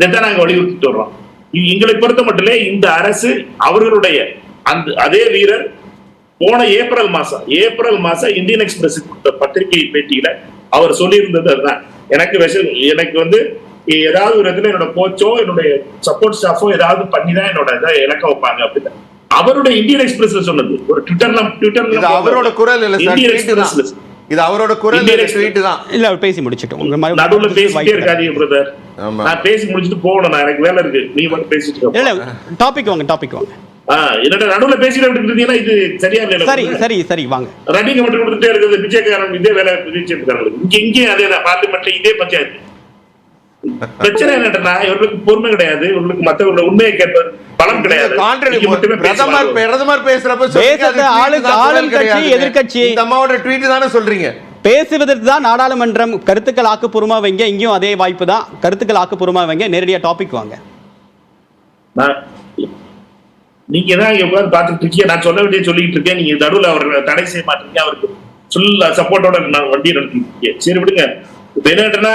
இதைத்தான் நாங்க வலியுறுத்திட்டு வர்றோம். எங்களை பொறுத்த மட்டும் இந்த அரசு அவர்களுடைய அந்த அதே வீரர் போன ஏப்ரல் மாசம் ஏப்ரல் மாசம் இந்தியன் எக்ஸ்பிரஸ் கொடுத்த பத்திரிகை பேட்டியில அவர் சொல்லியிருந்தது அதுதான். எனக்கு விஷ- எனக்கு வந்து ஏதாவது ஒரு இடத்துல என்னோட கோச்சோ என்னுடைய சப்போர்ட் ஸ்டாஃபோ ஏதாவது பண்ணி தான் என்னோட இதை இலக்க வைப்பாங்க அப்படின்னு. அவருடைய இந்தியன் எக்ஸ்பிரஸ்ல சொன்னது. ஒரு ட்விட்டர்ல ட்விட்டர்ல அவரோட குரல் இந்தியன் எக்ஸ்பிரஸ்ல இது அவரோட குரல் ட்வீட் தான். இல்ல அவர் பேசி முடிச்சிட்டோம் உங்க மாதிரி நடுவுல பேசிட்டே. இருக்காதீங்க பிரதர் ஆமா. நான் பேசி முடிச்சுட்டு போகணும் நான் எனக்கு வேலை இருக்கு. நீ மட்டும் பேசிட்டு. இல்ல டாபிக் வாங்க டாபிக் வாங்க. என்னடா நடுவுல பேசிட்டு இருந்தீங்கன்னா இது சரியா இல்ல சரி சரி சரி வாங்க. ரன்னிங் மட்டும் கொடுத்துட்டே இருக்குது பிஜேகாரன் இதே வேலை பிஜேபிக்காரங்களுக்கு இங்க இங்கேயும் அதே தான் பார்லிமெண்ட்ல இதே பஞ்சாயத்து. பிரச்சனை என்னன்னா இவர்களுக்கு பொறுமை கிடையாது. இவர்களுக்கு மத்தவங்களோட உண்மையை கேட்பது பலம் கிடையாது. பிரதமர். பிரதமர் பேசுறப்ப. இந்த அம்மாவோட ட்வீட் தானே சொல்றீங்க. பேசுவதற்கு தான் நாடாளுமன்றம் கருத்துக்கள் ஆக்கப்பூர்வமா வைங்க இங்கேயும் அதே வாய்ப்பு தான். கருத்துக்கள் ஆக்கப்பூர்வமா வைங்க நேரடியா டாபிக் வாங்க. நீங்க தான் இங்க உட்கார்ந்து பார்த்துட்டு இருக்கீங்க. நான் சொல்ல வேண்டிய சொல்லிட்டு இருக்கேன். நீங்க நடுவுல அவர் தடை செய்ய மாட்டீங்க. அவருக்கு சொல்ல சப்போர்ட்டோட நான் வண்டி நடத்திட்டு சரி விடுங்க. என்னன்னா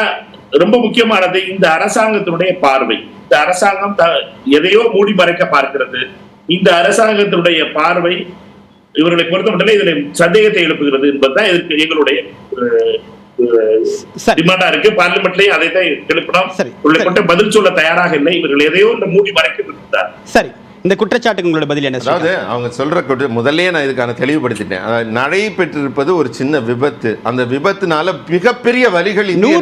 ரொம்ப முக்கியமானது இந்த அரசாங்கத்தினுடைய பார்வை. இந்த அரசாங்கம் எதையோ மூடி மறைக்க பார்க்கிறது. இந்த அரசாங்கத்தினுடைய பார்வை இவர்களை பொறுத்த மட்டும் இதுல சந்தேகத்தை எழுப்புகிறது என்பதுதான் இதற்கு எங்களுடைய டிமாண்டா இருக்கு. பார்லிமெண்ட்லயும் அதை தான் எழுப்பினோம் பதில் சொல்ல தயாராக இல்லை. இவர்கள் எதையோ இந்த மூடி மறைக்க சரி. இந்த குற்றச்சாட்டுக்கு உங்களோட பதில் என்ன அதாவது? அவங்க சொல்ற குற்ற முதல்லயே நான் இதுக்கான தெளிவுபடுத்திட்டேன். நடைபெற்றிருப்பது ஒரு சின்ன விபத்து. அந்த விபத்துனால மிகப்பெரிய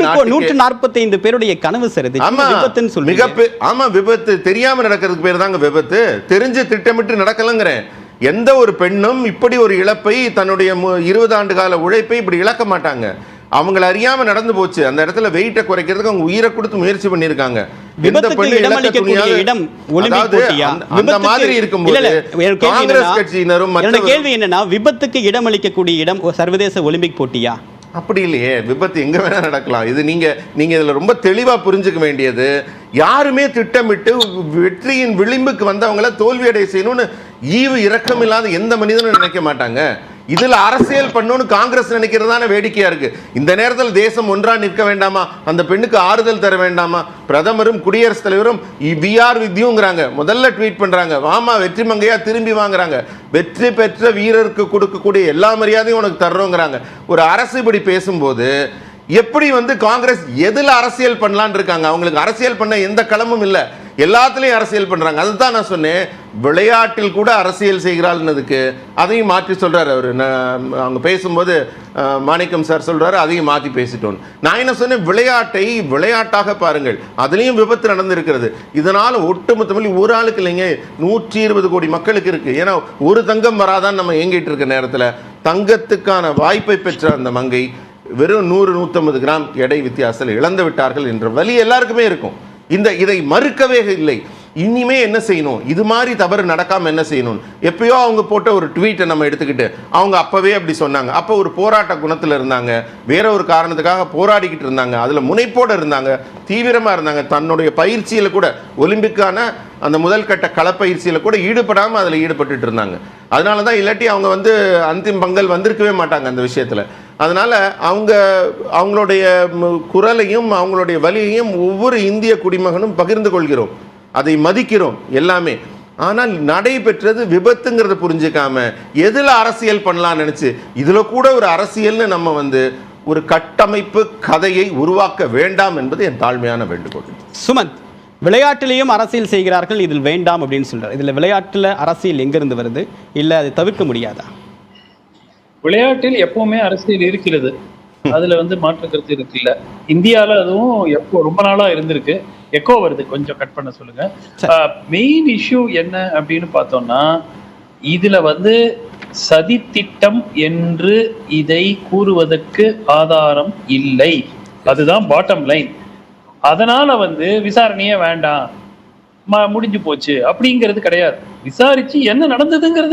நாட்டுக்கே- நூற்று நாற்பத்தி ஐந்து பேருடைய கனவு சார் ஆமா விபத்துன்னு விபத்து தெரியாம நடக்கிறதுக்கு பேர் தாங்க விபத்து. தெரிஞ்சு திட்டமிட்டு நடக்கலங்கிறேன். எந்த ஒரு பெண்ணும் இப்படி ஒரு இழப்பை தன்னுடைய இருபது ஆண்டு கால உழைப்பை இப்படி இழக்க மாட்டாங்க. அவங்கள அறியாம நடந்து போச்சு. அந்த இடத்துல வெயிட்டை குறைக்கிறதுக்கு அவங்க உயிரை கொடுத்து முயற்சி பண்ணிருக்காங்க கேள்வி என்னன்னா- விபத்துக்கு இடமளிக்கக்கூடிய இடம் சர்வதேச ஒலிம்பிக் போட்டியா? அப்படி இல்லையே. விபத்து எங்க வேணா நடக்கலாம். இது நீங்க நீங்க இதுல ரொம்ப தெளிவா புரிஞ்சுக்க வேண்டியது யாருமே திட்டமிட்டு வெற்றியின் விளிம்புக்கு வந்தவங்கள தோல்வியடை செய்யணும்னு ஈவு இரக்கம் இல்லாத எந்த மனிதனும் நினைக்க மாட்டாங்க. இதில் அரசியல் பண்ணணும்னு காங்கிரஸ் நினைக்கிறதான வேடிக்கையாக வேடிக்கையா இருக்கு? இந்த நேரத்தில் தேசம் ஒன்றா நிற்க வேண்டாமா? அந்த பெண்ணுக்கு ஆறுதல் தர வேண்டாமா? பிரதமரும் குடியரசுத் தலைவரும் வி ஆர் வித்யூங்கிறாங்க. முதல்ல ட்வீட் பண்றாங்க. வாமா வெற்றி மங்கையா திரும்பி வாங்குறாங்க. வெற்றி பெற்ற வீரருக்கு கொடுக்கக்கூடிய எல்லா மரியாதையும் உனக்கு தர்றோங்கிறாங்க. ஒரு அரசு இப்படி பேசும்போது எப்படி வந்து காங்கிரஸ் எதில் அரசியல் பண்ணலான் இருக்காங்க? அவங்களுக்கு அரசியல் பண்ண எந்த களமும் இல்லை. எல்லாத்துலேயும் அரசியல் பண்ணுறாங்க அதுதான் நான் சொன்னேன். விளையாட்டில் கூட அரசியல் செய்கிறாள்னதுக்கு அதையும் மாற்றி சொல்கிறார் அவர். நான் அவங்க பேசும்போது மாணிக்கம் சார் சொல்கிறாரு அதையும் மாற்றி பேசிட்டோம். நான் என்ன சொன்னேன்? விளையாட்டை விளையாட்டாக பாருங்கள். அதுலேயும் விபத்து நடந்திருக்கிறது. இதனால் ஒட்டுமொத்தமில் ஒரு ஆளுக்கு இல்லைங்க. நூற்றி இருபது கோடி மக்களுக்கு இருக்குது ஏன்னா ஒரு தங்கம் வராதான் நம்ம ஏங்கிட்டு இருக்க நேரத்தில். தங்கத்துக்கான வாய்ப்பை பெற்ற அந்த மங்கை வெறும் நூறு நூற்றம்பது கிராம் எடை வித்தியாசத்தில் இழந்து விட்டார்கள் என்ற வலி எல்லாருக்குமே இருக்கும். இந்த இதை மறுக்கவே இல்லை. இனிமே என்ன செய்யணும்? இது மாதிரி தவறு நடக்காமல் என்ன செய்யணும்? எப்பயோ அவங்க போட்ட ஒரு ட்வீட்டை நம்ம எடுத்துக்கிட்டு அவங்க அப்போவே அப்படி சொன்னாங்க. அப்போ ஒரு போராட்ட குணத்தில் இருந்தாங்க. வேற ஒரு காரணத்துக்காக போராடிக்கிட்டு இருந்தாங்க. அதில் முனைப்போடு இருந்தாங்க. தீவிரமாக இருந்தாங்க. தன்னுடைய பயிற்சியில் கூட ஒலிம்பிக்கான அந்த முதல் கட்ட களப்பயிற்சியில் கூட ஈடுபடாமல் அதில் ஈடுபட்டுட்டு இருந்தாங்க. அதனால தான் இல்லாட்டி அவங்க வந்து அந்திம் பங்கல் வந்திருக்கவே மாட்டாங்க அந்த விஷயத்தில். அதனால் அவங்க அவங்களுடைய குரலையும் அவங்களுடைய வலியையும் ஒவ்வொரு இந்திய குடிமகனும் பகிர்ந்து கொள்கிறோம். அதை மதிக்கிறோம் எல்லாமே. ஆனால் நடைபெற்றது விபத்துங்கிறத புரிஞ்சுக்காம எதில் அரசியல் பண்ணலான்னு நினச்சி இதில் கூட ஒரு அரசியல்னு நம்ம வந்து ஒரு கட்டமைப்பு கதையை உருவாக்க வேண்டாம் என்பது என் தாழ்மையான வேண்டுகோள். சுமந்த் விளையாட்டிலையும் அரசியல் செய்கிறார்கள் இதில் வேண்டாம் அப்படின்னு சொல்கிறார் இதில் விளையாட்டில் அரசியல் எங்கிருந்து வருது? இல்லை அதை தவிர்க்க முடியாதா? விளையாட்டில் எப்பவுமே அரசியல் இருக்கிறது. அதுல வந்து மாற்று கருத்து இருக்குல்ல இந்தியால அதுவும் எப்போ ரொம்ப நாளா இருந்திருக்கு. எக்கோ வருது. கொஞ்சம் கட் பண்ண சொல்லுங்க. மெயின் இஷ்யூ என்ன அப்படின்னு பார்த்தோம்னா இதுல வந்து சதி திட்டம் என்று இதை கூறுவதற்கு ஆதாரம் இல்லை. அதுதான் பாட்டம் லைன் அதனால வந்து விசாரணையே வேண்டாம். முடிஞ்சு போச்சு. அப்படிங்கிறது கிடையாது. விசாரிச்சு என்ன நடந்ததுங்கிறது